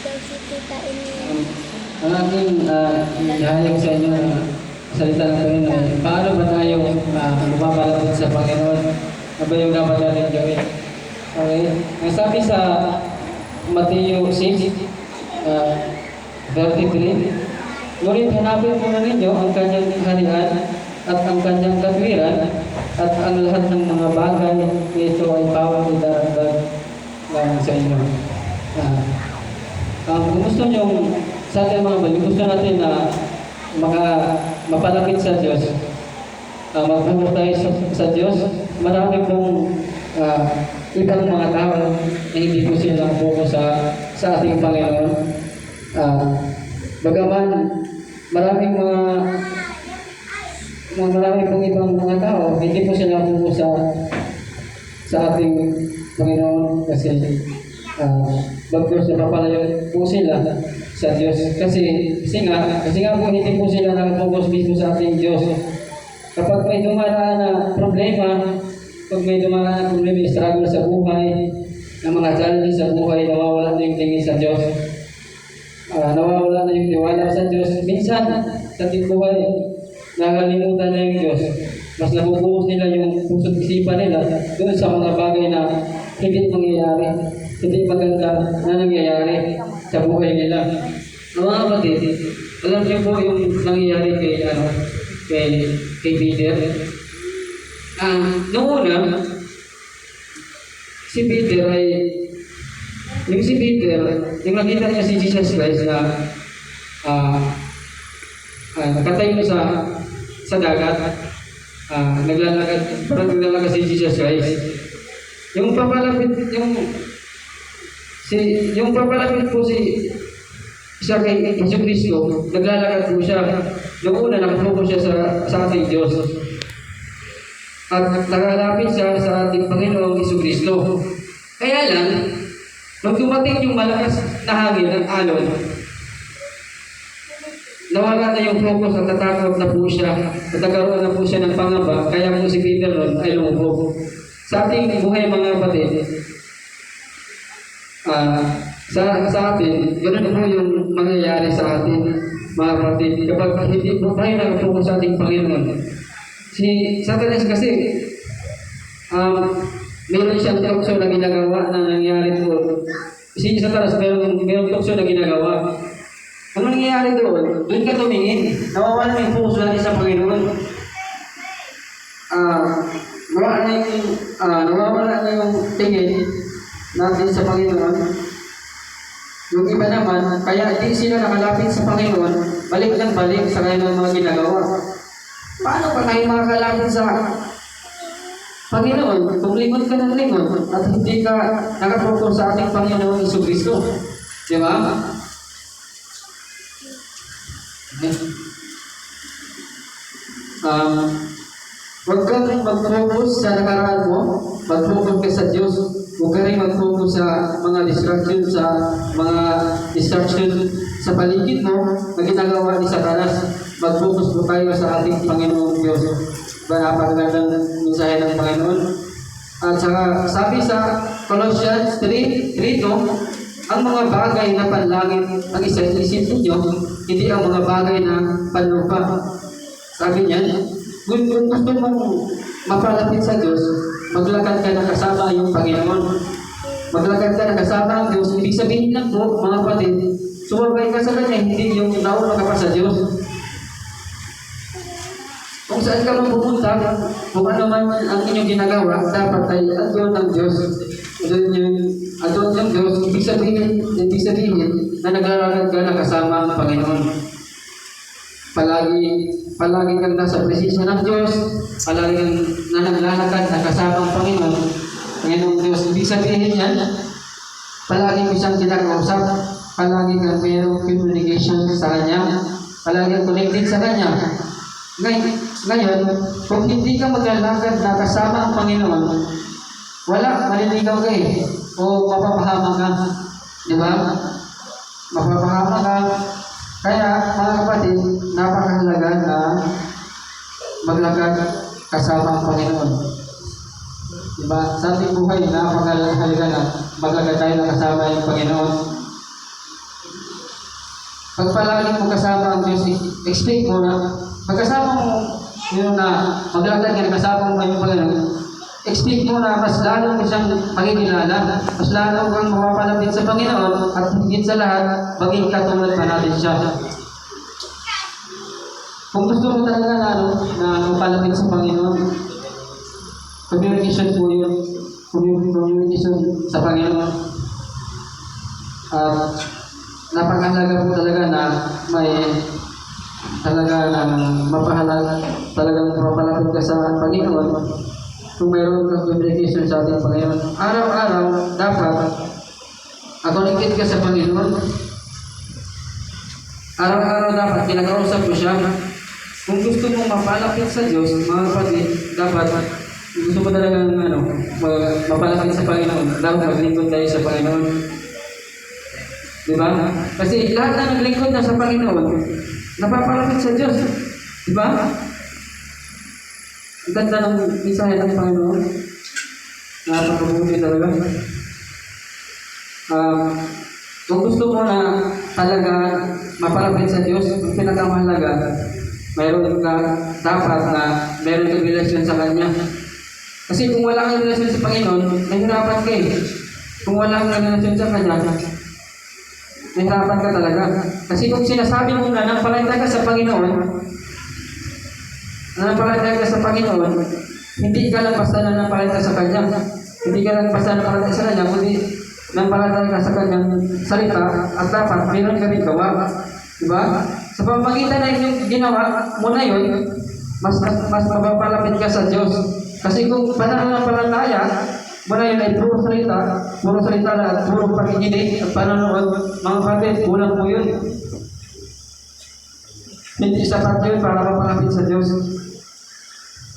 daw si Tita Ine. Ang aking uh, ihayag sa inyo na salita ng Panginoon, paano ba tayo uh, sa Panginoon? Ano ba yung dapat natin gawin? Okay? Ang sabi sa Mateo 6, uh, 33, Ngunit hanapin muna ninyo ang kanyang harian at ang kanyang katwiran at ang lahat ng mga bagay nito ay pawang idaragdag lang sa inyo. Ah, ang kung gusto nyo sa ating mga balik, gusto natin na maka, mapalapit sa Diyos, uh, magbubuo tayo sa, sa Diyos, marami pong ah, ibang mga tao na hindi po sila buko sa, sa ating Panginoon. Ah, bagaman maraming mga mga marami pong ibang mga tao, hindi po sila buko sa sa ating Panginoon kasi uh, bagkus na papalayo po sila sa Diyos. Kasi, kasi nga, kasi nga po hindi po sila nakapokus mismo sa ating Diyos. Kapag may dumaraan na problema, pag may dumaraan na problema, struggle sa buhay, ng mga challenge sa buhay, nawawala na yung tingin sa Diyos. Ah, nawawala na yung tiwala sa Diyos. Minsan, sa ating buhay, nakalimutan na yung Diyos. Mas nabubuhos nila yung puso't isipan nila doon sa mga bagay na hindi mangyayari, hindi maganda na nangyayari sa buhay nila. Ang mga kapatid, alam niyo po yung nangyayari kay, ano, kay, kay Peter. Ah, noong una, si Peter ay yung si Peter, yung nakita niya si Jesus Christ na ah ah, nakatayo sa sa dagat, ah naglalakad, parang naglalakad si Jesus Christ. Yung papalapit, yung si yung papalapit po si siya kay Yesu Cristo, naglalakad po siya. Noong una, nakafocus siya sa, sa ating Diyos. At nakalapit siya sa ating Panginoong Yesu Cristo. Kaya lang, nung dumating yung malakas na hangin at alon, nawala na yung focus at natakot na po siya at nagkaroon na po siya ng pangamba kaya po si Peter ron ay lumubog. Sa ating buhay mga kapatid, ah, sa, sa atin, ganun po yung mangyayari sa atin mga kapatid. Kapag hindi po tayo nakapokus sa ating Panginoon, si Satanas kasi um, meron siyang tukso na ginagawa na nangyari doon. Si Satanas meron, meron tukso na ginagawa. Ang nangyayari doon, doon ka tumingin. Nawawala na yung puso natin sa Panginoon. Ah, nawawala na yung, ah, nawawala na yung tingin natin sa Panginoon. Yung iba naman, kaya hindi sila nakalapit sa Panginoon, balik lang balik sa kanilang mga ginagawa. Paano pa tayo makakalapit sa Panginoon kung lingon ka ng lingon at hindi ka nakapokus sa ating Panginoon Iso Kristo? Di ba? Um, huwag kang mag-focus sa nakaraan mo, mag-focus ka sa Diyos. Huwag ka rin mag-focus sa mga distraction, sa mga distraction sa paligid mo na ginagawa ni Satanas. Mag-focus po tayo sa ating Panginoon Diyos. Ba napakagandang mensahe ng Panginoon. At saka sabi sa Colossians 3, 3 ang mga bagay na panlangit ang isa isip ninyo, hindi ang mga bagay na panlupa. Sabi niya, kung, kung gusto mong mapalapit sa Diyos, maglakad ka na kasama yung Panginoon. Maglakad ka na kasama ang Diyos. Ibig sabihin lang po, mga kapatid, sumabay ka sa Kanya, hindi yung nauna ka pa sa Diyos. Kung saan ka man pupunta, kung ano man ang inyong ginagawa, dapat ay andun ng Diyos. Andun yung, andun yung Diyos, ibig sabihin, ibig sabihin na naglalakad ka na kasama ang Panginoon. Palagi, palagi kang nasa presensya ng Diyos, palagi kang na naglalakad na kasama ang Panginoon. Panginoong Diyos, ibig sabihin yan, palagi mo siyang kinakausap, palagi kang mayroong communication sa Kanya, palagi kang connected sa Kanya. Ngayon, ngayon, kung hindi ka maglalakad na kasama ang Panginoon, wala, maliligaw ka eh. O mapapahama ka. Di ba? Mapapahama ka. Kaya, mga kapatid, napakahalaga na maglakad kasama ang Panginoon. Diba? Sa ating buhay, napakahalaga na maglakad tayo na kasama yung Panginoon. pag palagi mo kasama ang Diyos, expect mo na, pag kasama mo, yun na, maglalagay ka kasama mo yung Panginoon, expect mo na mas lalo mo siyang makikilala, mas lalo kang mapapalapit sa Panginoon, at higit sa lahat, maging katulad pa natin siya. Kung gusto mo talaga na, ano, na mapalapit sa Panginoon, communication po yun. Commu- Communication sa Panginoon. At napakahalaga po talaga na may talaga na mapahalag talagang mapalapit ka sa Panginoon kung mayroon kang communication sa ating Panginoon. Araw-araw, dapat connected ka sa Panginoon. Araw-araw dapat kinakausap mo siya. Kung gusto mong mapalapit sa Diyos, mga kapatid, dapat gusto mo talaga ano, ma- mapalapit sa Panginoon, dapat maglingkod tayo sa Panginoon. Di ba? Kasi lahat na naglingkod na sa Panginoon, napapalapit sa Diyos. Di ba? Ang ganda ng mensahe ng Panginoon. Napakabuti talaga. Um, kung gusto mo na talaga mapalapit sa Diyos, ang pinakamahalaga, mayroon ka dapat na mayroon kang relasyon sa Kanya. Kasi kung wala kang relasyon sa Panginoon, nahihirapan ka eh. Kung wala kang relasyon sa Kanya, nahihirapan ka talaga. Kasi kung sinasabi mo na nampalataya ka sa Panginoon, nampalataya ka sa Panginoon, hindi ka lang basta na nampalataya sa Kanya. Hindi ka lang basta nampalataya sa Kanya, kundi nampalataya ka sa Kanyang salita at dapat meron ka rin gawa. Diba? Sa pamamagitan ng inyong ginawa mo na yun, mas, mas, mas mapapalapit ka sa Diyos. Kasi kung pananampalataya, mo na yun ay puro salita, puro salita na puro pakikinig at panonood, mga kapatid, kulang po yun. Hindi sapat yun para mapalapit sa Diyos.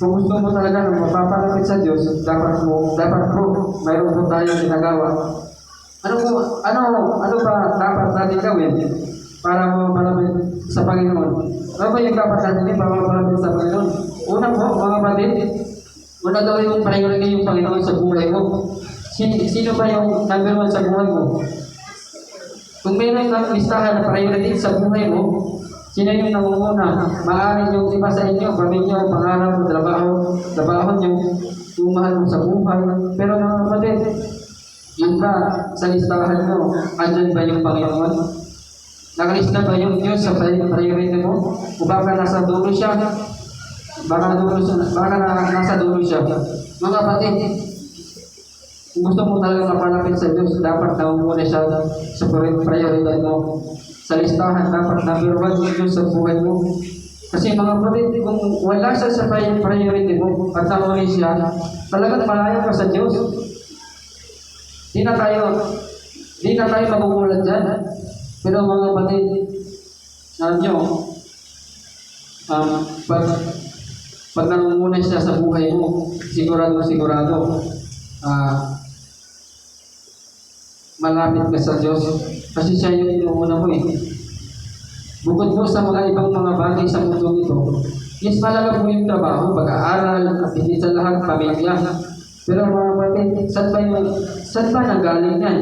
Kung gusto mo talaga na mapapalapit sa Diyos, dapat mo, dapat po, mayroon po tayong ginagawa. Ano po, ano, ano ba dapat natin gawin para mapalapit sa Panginoon? Ano ba yung dapat natin para mapalapit sa Panginoon? Una po, mga kapatid, una gawin mong priority yung Panginoon sa buhay mo. Sino, sino ba yung number one sa buhay mo? Kung meron kang listahan na priority sa buhay mo, sino yung nangunguna? Maaari yung iba sa inyo, pamilya, pangarap, trabaho, trabaho nyo, yung mahal mo sa buhay. Pero mga kapatid, yung ba sa listahan mo, andyan ba yung Panginoon? Nakalista ba yung Diyos sa pri- priority mo? O baka nasa dulo siya? Baka, dulo siya, baka na, nasa dulo siya. Mga kapatid, kung gusto mo talaga mapalapit sa Diyos, dapat naumuna siya sa pri- priority mo. Sa listahan, dapat number one yung Diyos sa buhay mo. Kasi mga kapatid, kung wala siya sa pri- priority mo at naumuna siya, talagang malayo ka sa Diyos. Di na tayo, di na tayo magugulat dyan. Pero mga kapatid, alam nyo, um, pag, pag nangunguna siya sa buhay mo, sigurado, sigurado, ah, malapit ka sa Diyos. Kasi siya yung inuuna mo eh. Bukod po sa mga ibang mga bagay sa mundo ito, yes, malaga po yung trabaho, pag-aaral, at hindi sa lahat, pamilya. Pero mga kapatid, saan ba yung, saan ba nanggaling yan?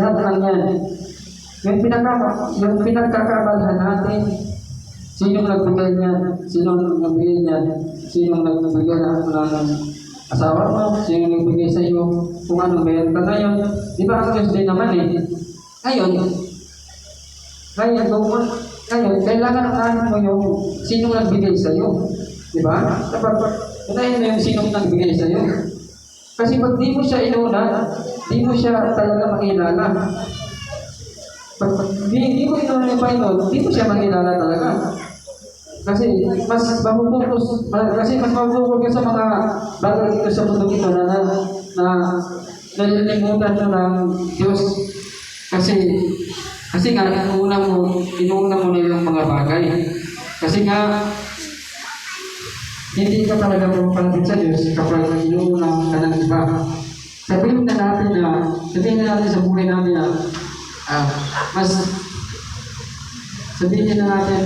Lahat lang yan. Yung, pinaka, yung pinagkakabalhan natin, sino nagbigay niya, sino nagbigay niya, sino nagbigay na ng asawa mo, sino nagbigay sa iyo, kung ano meron ka ngayon. Di ba ang din naman eh. Ngayon, ngayon, kung, ngayon, kailangan ano mo yung sino nagbigay sa iyo. Di ba? Dapat, unahin mo yung sino nagbigay sa iyo. Kasi pag di mo siya inuna, di mo siya talaga makilala. Pag pag di, di inuna yung Panginoon, di mo siya makilala talaga. Kasi mas mabubukus, ma- kasi mas mabubukus ka sa mga bagay dito sa mundo ito na na, na nalilimutan mo ng Diyos. Kasi kasi nga, inuuna mo, inuuna mo na yung mga bagay. Kasi nga, hindi ka talaga mapapalapit sa Diyos kapag inuuna ka ng iba. Sabihin na natin na, sabihin na natin sa buhay namin na, ah, mas, sabihin na natin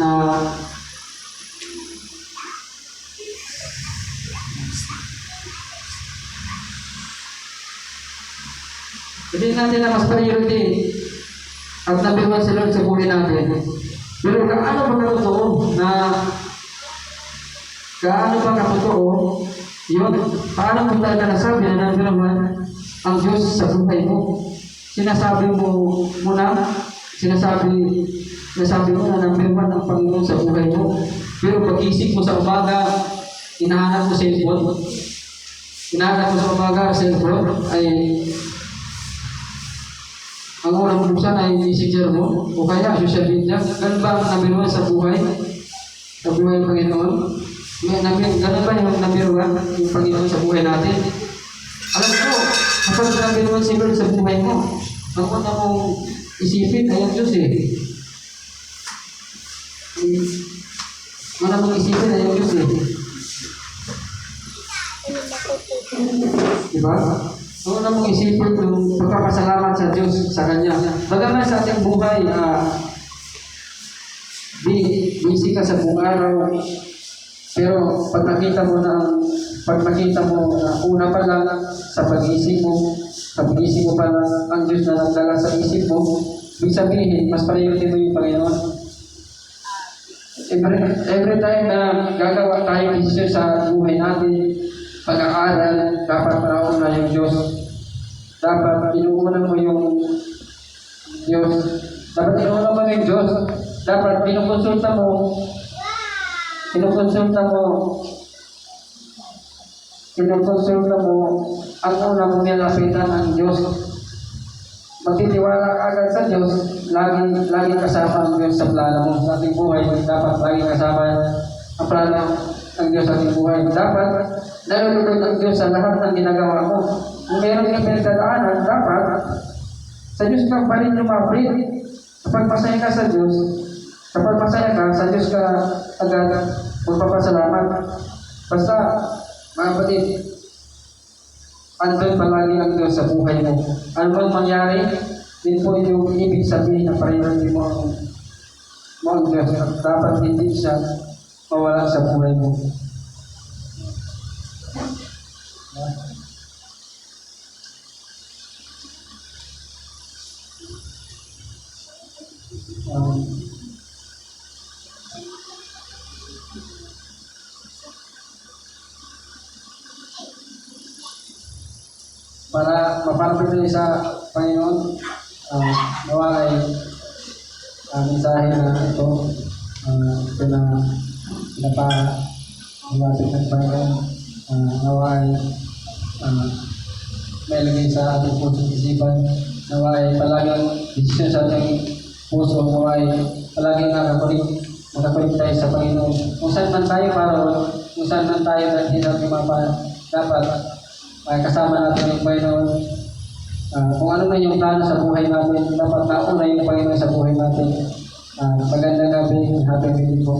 na, sabihin natin na mas priority at one si Lord sa buhay natin. Pero gaano ba katotoo na gaano ba katotoo yun? Paano mo talaga nasabi na one ang Diyos sa buhay mo? Sinasabi mo muna, sinasabi, sinasabi mo na number one ang Panginoon sa buhay mo. Pero pagising mo sa umaga, hinahanap mo cellphone, hinahanap mo sa umaga cellphone, ay ang unang buksan ay messenger mo o kaya social media. Ganun ba ang number one sa buhay? Sa buhay ng Panginoon? May number, ganun ba yung number one yung Panginoon sa buhay natin? Alam ko, kapag number one si sa buhay mo, ang una mong isipin ay ang Diyos eh. Una mong isipin ay ang Diyos eh. Diba? Ang una mong isipin yung pagkapasalamat sa Diyos sa Kanya. Bagaman sa ating buhay, di, busy ka sa buong araw, pero pag nakita mo na, pag nakita mo na una pa lang sa pag-isip mo, pag-isip mo pa lang ang Diyos na nagdala sa isip mo, ibig sabihin, mas priority mo yung Panginoon. Every, every time na gagawa tayo ng desisyon sa buhay natin, pag-aaral, dapat nauna yung Diyos. Dapat inuuna mo yung Diyos. Dapat inuuna mo yung Diyos. Dapat pinukonsulta mo kinukonsulta mo kinukonsulta mo ang una mong nilapitan ang Diyos. Magtitiwala ka agad sa Diyos, lagi, lagi kasama ang Diyos sa plano mo sa ating buhay. Dapat lagi kasama ang plano ng Diyos sa ating buhay. Dapat nalulunod ang Diyos sa lahat ng ginagawa mo. Kung meron kang pinagdadaanan, dapat sa Diyos ka pa rin lumapit. Kapag masaya ka sa Diyos, kapag masaya ka, sa Diyos ka agad magpapasalamat. Basta, mga kapatid, andun palagi ang Diyos sa buhay mo. Ano man mangyari, din po yung ibig sabihin na priority mo ang, mo ang Diyos. At dapat hindi siya mawala sa buhay mo. Um, para mapalapit tayo sa Panginoon, uh, nawa ay uh, mensahe na ito, uh, ito na pinapa lumapit ng Panginoon, uh, nawa ay uh, may lagay sa ating puso isipan, nawa ay palagang desisyon sa ating puso, nawa ay palaging nakakulit, makakulit tayo sa Panginoon. Kung saan man tayo para kung saan man tayo dahil natin mapa, dapat ay kasama natin yung Panginoon. Ah, kung ano man yung plano sa buhay natin, dapat nauna yung Panginoon sa buhay natin. Uh, magandang gabi, happy meeting po.